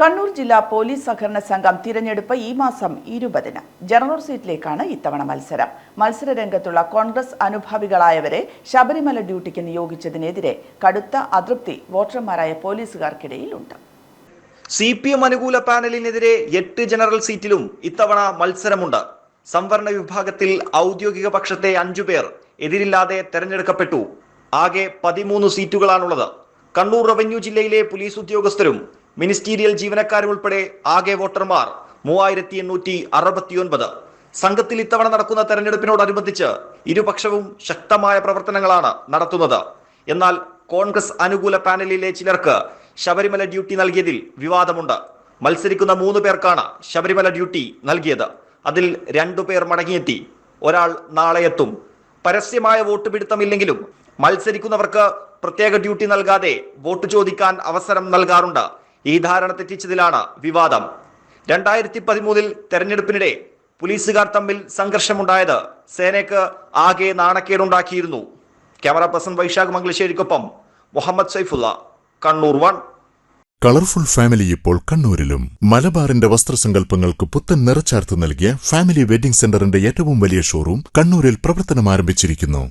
കണ്ണൂർ ജില്ലാ പോലീസ് സഹകരണ സംഘം തിരഞ്ഞെടുപ്പ് ഈ മാസം ഇരുപതിന്. ജനറൽ സീറ്റിലേക്കാണ് ഇത്തവണ മത്സരം. മത്സര രംഗത്തുള്ള കോൺഗ്രസ് അനുഭാവികളായവരെ ശബരിമല ഡ്യൂട്ടിക്ക് നിയോഗിച്ചതിനെതിരെ കടുത്ത അതൃപ്തി വോട്ടർമാരായ പോലീസുകാർക്കിടയിലുണ്ട്. സി പി എം അനുകൂല പാനലിനെതിരെ എട്ട് ജനറൽ സീറ്റിലും ഇത്തവണ മത്സരമുണ്ട്. സംവരണ വിഭാഗത്തിൽ ഔദ്യോഗിക പക്ഷത്തെ അഞ്ചുപേർ എതിരില്ലാതെ തെരഞ്ഞെടുക്കപ്പെട്ടു. ആകെ പതിമൂന്ന് സീറ്റുകളാണുള്ളത്. കണ്ണൂർ റവന്യൂ ജില്ലയിലെ പോലീസ് ഉദ്യോഗസ്ഥരും മിനിസ്റ്റീരിയൽ ജീവനക്കാരും ഉൾപ്പെടെ ആകെ വോട്ടർമാർ മൂവായിരത്തി എണ്ണൂറ്റി അറുപത്തിയൊൻപത് സംഘത്തിൽ ഇത്തവണ നടക്കുന്ന തെരഞ്ഞെടുപ്പിനോടനുബന്ധിച്ച് ഇരുപക്ഷവും ശക്തമായ പ്രവർത്തനങ്ങളാണ് നടത്തുന്നത്. എന്നാൽ കോൺഗ്രസ് അനുകൂല പാനലിലെ ചിലർക്ക് ശബരിമല ഡ്യൂട്ടി നൽകിയതിൽ വിവാദമുണ്ട്. മത്സരിക്കുന്ന മൂന്ന് പേർക്കാണ് ശബരിമല ഡ്യൂട്ടി നൽകിയത്. അതിൽ രണ്ടു പേർ മടങ്ങിയെത്തി. ഒരാൾ നാളെ എത്തും. പരസ്യമായ വോട്ട് പിടുത്തമില്ലെങ്കിലും മത്സരിക്കുന്നവർക്ക് പ്രത്യേക ഡ്യൂട്ടി നൽകാതെ വോട്ട് ചോദിക്കാൻ അവസരം നൽകാറുണ്ട്. ഈ ധാരണ തെറ്റിച്ചതിലാണ് വിവാദം. രണ്ടായിരത്തി പതിമൂന്നിൽ തെരഞ്ഞെടുപ്പിനിടെ പോലീസുകാർ തമ്മിൽ സംഘർഷമുണ്ടായത് സേനയ്ക്ക് ആകെ നാണക്കേടുണ്ടാക്കിയിരുന്നു. Camera person Vaisakh മംഗലശ്ശേരിക്കൊപ്പം Muhammad Saifulla Kannur one. Colourful family ഇപ്പോൾ കണ്ണൂരിലും. മലബാറിന്റെ വസ്ത്രസങ്കല്പങ്ങൾക്ക് പുത്തൻ നിറച്ചാർത്ത് നൽകിയ ഫാമിലി വെഡിംഗ് സെന്ററിന്റെ ഏറ്റവും വലിയ ഷോറൂം കണ്ണൂരിൽ പ്രവർത്തനം ആരംഭിച്ചിരിക്കുന്നു